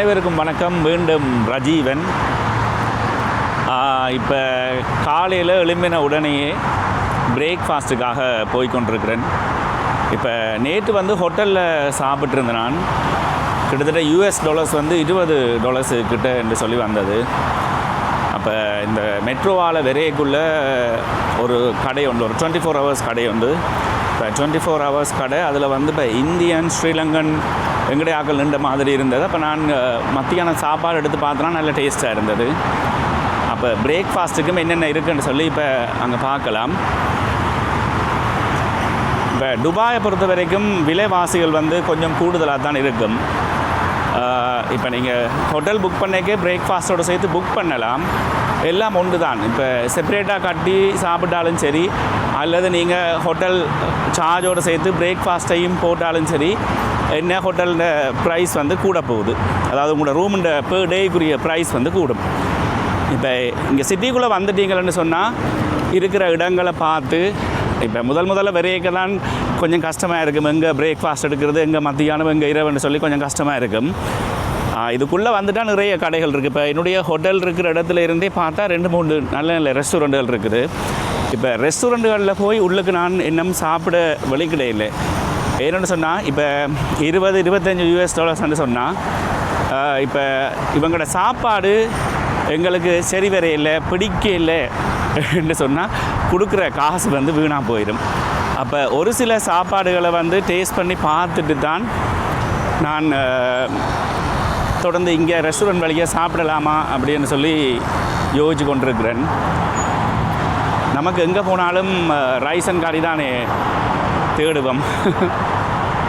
அனைவருக்கும் வணக்கம். மீண்டும் ரஜீவன். இப்போ காலையில் எழும்பின உடனேயே பிரேக்ஃபாஸ்ட்டுக்காக போய்கொண்டிருக்கிறேன் இப்போ நேற்று வந்து ஹோட்டலில் சாப்பிட்ருந்தேன் நான். கிட்டத்தட்ட யூஎஸ் டாலர்ஸ் வந்து இருபது டாலர்ஸு கிட்ட என்று சொல்லி வந்தது. அப்போ இந்த மெட்ரோவால் விரைக்குள்ளே ஒரு கடை உண்டு ஒரு டுவெண்ட்டி ஃபோர் ஹவர்ஸ் கடை உண்டு இப்போ டுவெண்ட்டி ஃபோர் ஹவர்ஸ் கடை. அதில் வந்து இப்போ இந்தியன் ஸ்ரீலங்கன் வெங்கடைய ஆக்கள் நின்ற மாதிரி இருந்தது. அப்போ நான் மத்தியானம் மத்தியான சாப்பாடு எடுத்து பார்த்தோன்னா நல்ல டேஸ்ட்டாக இருந்தது. அப்போ பிரேக்ஃபாஸ்ட்டுக்கும் என்னென்ன இருக்குன்னு சொல்லி இப்போ அங்கே பார்க்கலாம். இப்போ துபாயை பொறுத்த வரைக்கும் விலைவாசிகள் வந்து கொஞ்சம் கூடுதலாக தான் இருக்கும். இப்போ நீங்கள் ஹோட்டல் புக் பண்ணக்கே பிரேக்ஃபாஸ்ட்டோட சேர்த்து புக் பண்ணலாம். எல்லாம் ஒன்று தான் இப்போ செப்பரேட்டாக கட்டி சாப்பிட்டாலும் சரி அல்லது நீங்கள் ஹோட்டல் சார்ஜோடு சேர்த்து பிரேக்ஃபாஸ்ட்டையும் போட்டாலும் சரி என்ன ஹோட்டலில் ப்ரைஸ் வந்து கூட போகுது. அதாவது உங்களோட ரூமுண்ட பெர் டேக்குரிய ப்ரைஸ் வந்து கூடும். இப்போ இங்கே சிட்டிக்குள்ளே வந்துட்டீங்கன்னு சொன்னால் இருக்கிற இடங்களை பார்த்து இப்போ முதல் முதல்ல விரையக்க தான் கொஞ்சம் கஷ்டமாக இருக்கும். எங்கே பிரேக்ஃபாஸ்ட் எடுக்கிறது எங்கே மத்தியானம் எங்கே இரவுன்னு சொல்லி கொஞ்சம் கஷ்டமாக இருக்கும். இதுக்குள்ளே வந்துட்டால் நிறைய கடைகள் இருக்குது இப்போ என்னுடைய ஹோட்டல் இருக்கிற இடத்துல இருந்தே பார்த்தா ரெண்டு மூணு நல்ல நல்ல ரெஸ்டாரண்ட்டுகள் இருக்குது. இப்போ ரெஸ்டாரண்ட்டுகளில் போய் உள்ளுக்கு நான் இன்னும் சாப்பிட வழி இல்லை. என்னென்னு சொன்னால் இப்போ இருபது இருபத்தஞ்சி யூஎஸ் டாலர்ஸ்னு சொன்னால் இப்போ இவங்களோட சாப்பாடு எங்களுக்கு சரி வரையில்லை பிடிக்க இல்லை. என்று சொன்னால் கொடுக்குற காசு வந்து வீணாக போயிடும் அப்போ ஒரு சில சாப்பாடுகளை வந்து டேஸ்ட் பண்ணி பார்த்துட்டு தான் நான் தொடர்ந்து இங்கே ரெஸ்டாரண்ட் வழியாக சாப்பிடலாமா அப்படின்னு சொல்லி யோசிச்சு கொண்டிருக்கிறேன். நமக்கு எங்கே போனாலும் ரைஸ் அண்ட் காரி தானே தேடுவோம்.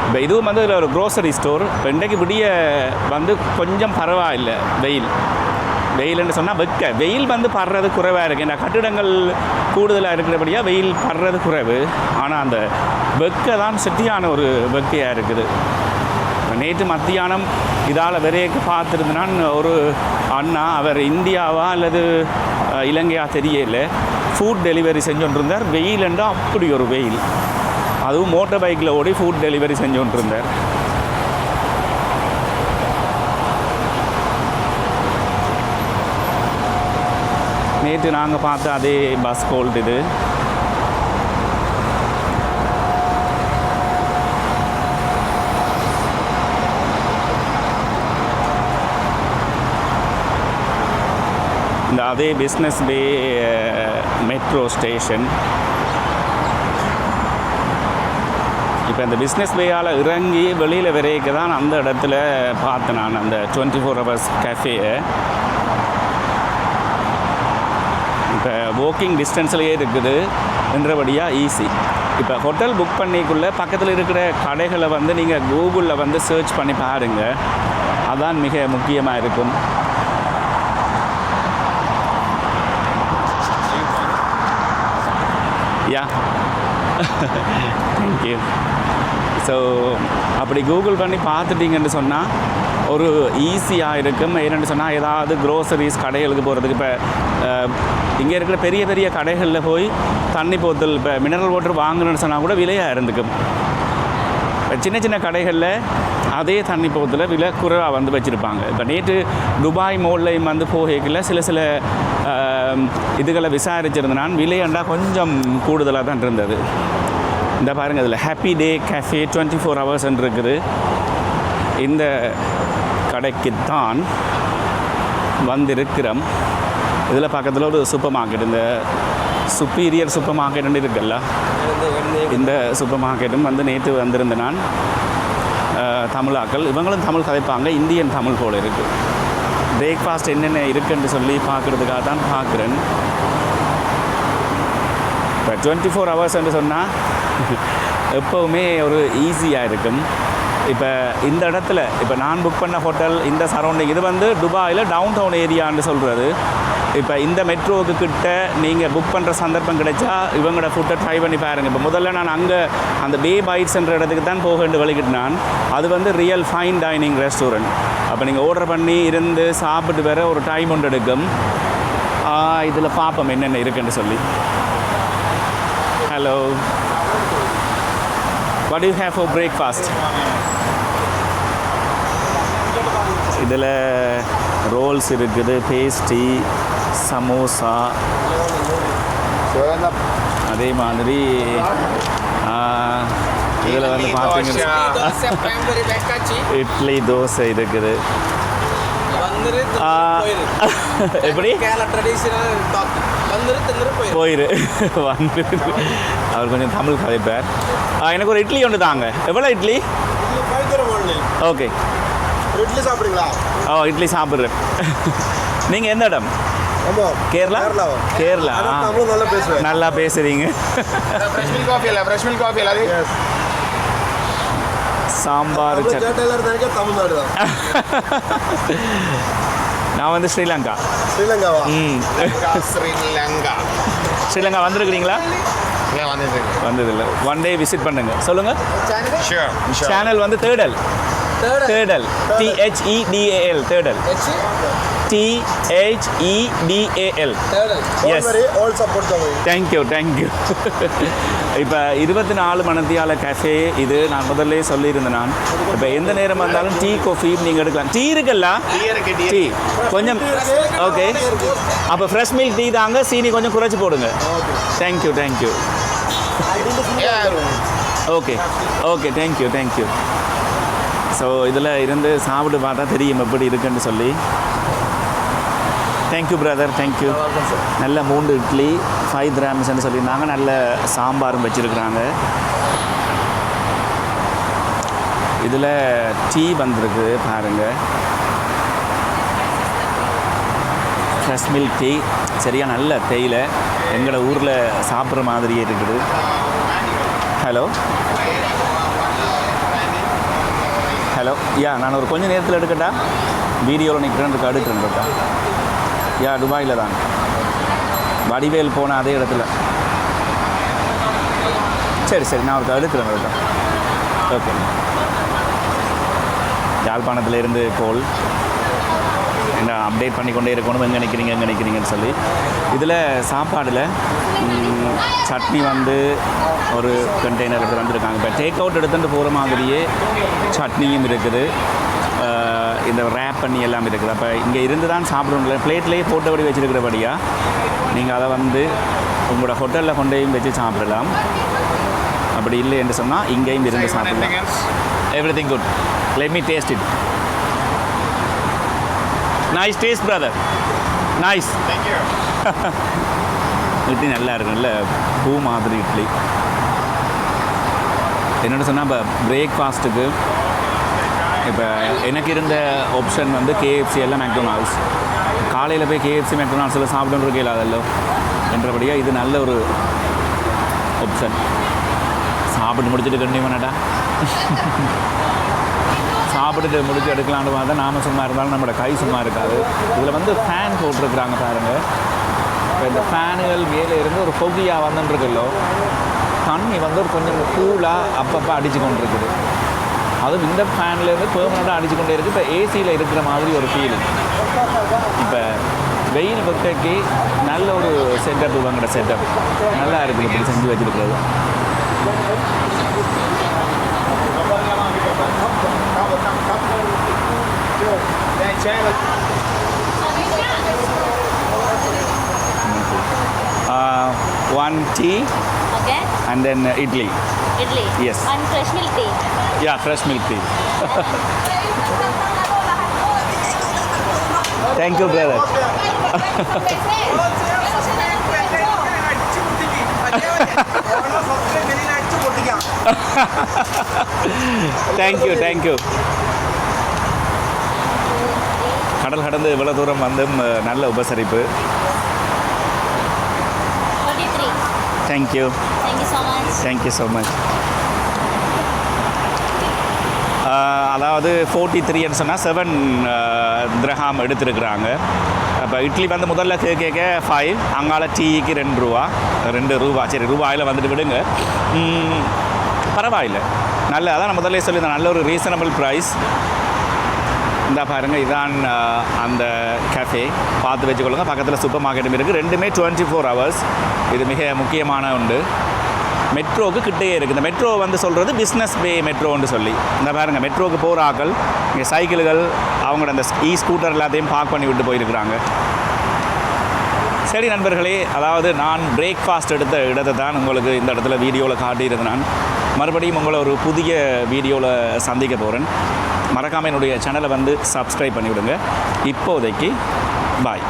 இப்போ இதுவும் வந்து ஒரு க்ரோசரி ஸ்டோர் இப்போ இன்றைக்கு விடிய வந்து கொஞ்சம் பரவாயில்லை வெயில். வெயில்னு சொன்னால் வெக்க. வெயில் வந்து படுறது குறைவாக இருக்குது இந்த கட்டிடங்கள் கூடுதலாக இருக்கிறபடியாக வெயில் படுறது குறைவு. ஆனால் அந்த வெக்க தான் சிட்டியான ஒரு வெக்கையாக இருக்குது. நேற்று மத்தியானம் இதால் விரையக்கு பார்த்துருந்தான் ஒரு அண்ணா. அவர் இந்தியாவா அல்லது இலங்கையா தெரியல. ஃபுட் டெலிவரி செஞ்சோன்றிருந்தார். வெயில் என்றால் அப்படி ஒரு வெயில். அதுவும் மோட்டார் பைக்கில் ஓடி ஃபுட் டெலிவரி செஞ்சோன்றிருந்தார். நேற்று நாங்கள் பார்த்த அதே பஸ் கோல்ட் இது. இந்த அதே பிஸ்னஸ் பே மெட்ரோ ஸ்டேஷன் இப்போ இந்த பிஸ்னஸ் பேயால் இறங்கி வெளியில் விரைக்க தான் அந்த இடத்துல பார்த்தேன் நான் அந்த டுவெண்ட்டி ஃபோர் ஹவர்ஸ் கேஃபேயை இப்போ வாக்கிங் டிஸ்டன்ஸ்லேயே இருக்குது என்றபடியாக ஈஸி இப்போ ஹோட்டல் புக் பண்ணிக்குள்ளே பக்கத்தில் இருக்கிற கடைகளை வந்து நீங்கள் கூகுளில் வந்து சர்ச் பண்ணி பாருங்கள் அதான் மிக முக்கியமாக இருக்கும். யா தேங்க்யூ ஸோ அப்படி கூகுள் பண்ணி பார்த்துட்டீங்கன்னு சொன்னால் ஒரு ஈஸியாக இருக்கும். ஏன்னு சொன்னால் ஏதாவது க்ரோசரிஸ் கடைகளுக்கு போகிறதுக்கு இப்போ இங்கே இருக்கிற பெரிய பெரிய கடைகளில் போய் தண்ணி போத்தல் இப்போ மினரல் வாட்டர் வாங்கணும்னு சொன்னால் கூட விலையாக இருந்துக்கும். சின்ன சின்ன கடைகளில் அதே தண்ணி போத்தில் விலை குறைவாக வந்து வச்சுருப்பாங்க. இப்போ நேற்று துபாய் மோல்லையும் வந்து போகல சில சில இதுகளை விசாரிச்சிருந்தனான். நான் விலையண்டா கொஞ்சம் கூடுதலாக தான் இருந்தது. இந்த பாருங்கள் இதில் happy day cafe twenty four hours இருக்குது இந்த கடைக்குத்தான் வந்திருக்கிறோம். இதில் பக்கத்தில் ஒரு சூப்பர் மார்க்கெட் இந்த சுப்பீரியர் சூப்பர் மார்க்கெட்னு இருக்குல்ல? இந்த சூப்பர் மார்க்கெட்டும் வந்து நேற்று வந்திருந்த நான் தமிழாக்கள் இவங்களும் தமிழ் கதைப்பாங்க இந்தியன் தமிழ் போல் இருக்குது பிரேக்ஃபாஸ்ட் என்னென்ன இருக்குன்னு சொல்லி பார்க்குறதுக்காக தான் பார்க்குறேன். இப்போ டுவெண்ட்டி ஃபோர் ஹவர்ஸ்ன்னு சொன்னால் எப்போவுமே ஒரு ஈஸியாக இருக்கும். இப்போ இந்த இடத்துல இப்போ நான் புக் பண்ண ஹோட்டல் இந்த சரௌண்டிங் இது வந்து துபாயில் டவுன் டவுன் ஏரியான்னு சொல்கிறது இப்போ இந்த மெட்ரோவுக்கு கிட்ட நீங்கள் புக் பண்ணுற சந்தர்ப்பம் கிடைச்சா இவங்களோட ஃபுட்டை ட்ரை பண்ணி பாருங்கள் இப்போ முதல்ல நான் அங்கே அந்த பே பைட்ஸ்ன்ற இடத்துக்கு தான் போக வேண்டிய வழிகிட்டு நான் அது வந்து ரியல் ஃபைன் டைனிங் ரெஸ்டாரண்ட் அப்போ நீங்கள் ஆர்டர் பண்ணி இருந்து சாப்பிட்டு வர ஒரு டைம் ஒன்று எடுக்கும். இதில் பார்ப்போம் என்னென்ன இருக்குன்னு சொல்லி. Hello. What do you have for breakfast? இதில் ரோல்ஸ் இருக்குது பேஸ்ட்ரி சமோசா அதே மாதிரி இதில் வந்து பார்த்தீங்கன்னா இட்லி தோசை இருக்குது. எப்படி? போயிரு. வந்து. அவர் கொஞ்சம் தமிழ் கதைப்பார் எனக்கு ஒரு இட்லி ஒன்று தாங்க. எவ்வளோ இட்லி? ஓகே. இட்லி சாப்பிடுங்களா ஓ இட்லி சாப்பிட்றேன். நீங்கள் எந்த இடம்? கேரளா? கேரளா. நல்லா பேசுவேன். நல்லா பேசுறீங்க. சாம்பார் தமிழ்நாடு நான் வந்து ஸ்ரீலங்கா. ஸ்ரீலங்காவா? ம். ஸ்ரீலங்கா ஸ்ரீலங்கா. வந்திருக்கிறீங்களா? வந்ததில்லை. ஒன் டே விசிட் பண்ணுங்க. சொல்லுங்க. சேனல் வந்து Thedal Thedal T H E D A L Thedal T H E D A L yes thank you thank you இப்போ இருபத்தி நாலு மணத்தியால கேஃபே இது நான் முதல்ல சொல்லியிருந்தேன் நான். இப்போ எந்த நேரம் வந்தாலும் டீ காஃபி நீங்கள் எடுக்கலாம். டீ இருக்குல்ல? டீ கொஞ்சம் ஓகே அப்போ ஃப்ரெஷ் மில்க் டீ தாங்க சீனி கொஞ்சம் குறைச்சி போடுங்க. Thank you thank you okay okay thank you thank you so இதில் இருந்து சாப்பிட்டு பார்த்தா தெரியும் எப்படி இருக்குன்னு சொல்லி. தேங்க்யூ பிரதர் தேங்க்யூ நல்ல மூன்று இட்லி ஃபைவ் கிராம்ஸ்ன்னு சொல்லியிருந்தாங்க நல்ல சாம்பாரும் வச்சுருக்குறாங்க. இதில் டீ வந்திருக்கு பாருங்கள் ஃப்ரெஷ் மில்க் டீ சரியா நல்ல தேயிலை. எங்களோட ஊரில் சாப்பிட்ற மாதிரியே இருக்குது. ஹலோ ஹலோ யா நான் ஒரு கொஞ்ச நேரத்தில் எடுக்கட்டா? வீடியோவில் நிற்கிறேன் இருக்கா எடுக்கிறேன் இருக்கா யா துபாயில் தான். வடிவேல் போன அதே இடத்துல. சரி சரி நான் ஒரு எடுக்கிறேன் இருக்கா ஓகே. யாழ்ப்பாணத்துல இருந்து கோல் என்ன அப்டேட் பண்ணிக்கொண்டே இருக்கணும் எங்கே நிற்கிறீங்க எங்கே நிற்கிறீங்கன்னு சொல்லி. இதில் சாப்பாடில் சட்னி வந்து ஒரு கண்டெய்னர் எடுத்து வந்திருக்காங்க இப்போ டேக் அவுட் எடுத்துகிட்டு போகிற மாதிரியே சட்னியும் இருக்குது. இந்த ரேப் பண்ணி எல்லாம் இருக்குது. அப்போ இங்கே இருந்து தான் சாப்பிடணும்ல. பிளேட்லேயே போட்டபடி வச்சுருக்கிறபடியாக நீங்கள் அதை வந்து உங்களோட ஹோட்டலில் கொண்டையும் வச்சு சாப்பிடலாம். அப்படி இல்லை என்று சொன்னால் இங்கேயும் இருந்து சாப்பிடலாம். Everything good let me taste it nice taste brother nice idli நல்லா இருக்கு நல்ல பூ மாதிரி இட்லி. என்னென்னு சொன்னால் இப்போ பிரேக்ஃபாஸ்ட்டுக்கு இப்போ எனக்கு இருந்த ஆப்ஷன் வந்து கேஎஃப்சி எல்லாம் மெக்டொனால்ட்ஸ் காலையில் போய் கேஎஃப்சி மெக்டொனால்ட்ஸில் சாப்பிடணும் இல்லாதல்லோ என்றபடியாக இது நல்ல ஒரு ஆப்ஷன் சாப்பிட்டு முடிச்சுட்டு கண்டிப்பாடா பண்ணடா சாப்பிட்டுட்டு முடிச்சு எடுக்கலான்னு பார்த்தா நாம சும்மா இருந்தாலும் நம்மளோட கை சும்மா இருக்காது. இதில் வந்து ஃபேன் போட்டிருக்கிறாங்க பாருங்கள் இப்போ இந்த ஃபேனுகள் மேலே இருந்து ஒரு பொகியாக வந்துட்டுருக்குல்லோ தண்ணி வந்து ஒரு கொஞ்சம் கூலாக அப்பப்போ அடிச்சு கொண்டு இருக்குது அதுவும் இந்த ஃபேன்லேருந்து பெர்மனெண்ட்டாக அடிச்சு கொண்டே இருக்குது இப்போ ஏசியில் இருக்கிற மாதிரி ஒரு ஃபீலிங் இப்போ வெயில் பக்கக்கு நல்ல ஒரு செட்டப் இவங்கட செட்டப் நல்லா இருக்குது இப்படி செஞ்சு வச்சுருக்கிறது. One tea. And then idli. Idli. Yes. And fresh milk tea. Yeah fresh milk tea thank you brother thank you thank you கடல் கடந்து இவ்வளோ தூரம் வந்தும் நல்ல உபசரிப்பு 43. Thank you thank you so much அதாவது ஃபோர்ட்டி த்ரீன்னு சொன்னால் செவன் திரஹாம் எடுத்திருக்கிறாங்க. அப்போ இட்லி வந்து முதல்ல கே கேட்க ஃபைவ் அங்கால டீக்கு ரெண்டு ரூபா. ரெண்டு ரூபா. சரி ரூபாயில் வந்துட்டு விடுங்க. பரவாயில்ல பரவாயில்லை. நல்ல அதான் நான் முதல்ல சொல்லியிருந்தேன். நல்ல ஒரு ரீசனபிள் ப்ரைஸ் இந்த பாருங்கள் இதான் uh, அந்த கேஃபே பார்த்து வச்சுக்கொள்ளுங்க. பக்கத்தில் சூப்பர் மார்க்கெட்டும் இருக்குது ரெண்டுமே டுவெண்ட்டி ஃபோர் ஹவர்ஸ் இது மிக முக்கியமான உண்டு மெட்ரோவுக்கு கிட்டேயே இருக்குது இந்த மெட்ரோ வந்து சொல்கிறது பிஸ்னஸ் பே மெட்ரோன்னு சொல்லி. இந்த பாருங்கள் மெட்ரோவுக்கு போகிற ஆக்கள் இங்கே சைக்கிள்கள் அவங்களோட அந்த இ ஸ்கூட்டர் எல்லாத்தையும் பார்க் பண்ணி விட்டு போயிருக்கிறாங்க. சரி நண்பர்களே அதாவது நான் பிரேக்ஃபாஸ்ட் எடுத்த இடத்தை தான் உங்களுக்கு இந்த இடத்துல வீடியோவில் காட்டியிருந்தேன் மறுபடியும் உங்களை ஒரு புதிய வீடியோவில் சந்திக்க போகிறேன் மறக்காமல் என்னுடைய சேனலை வந்து சப்ஸ்கிரைப் பண்ணிவிடுங்க. இப்போதைக்கு பாய்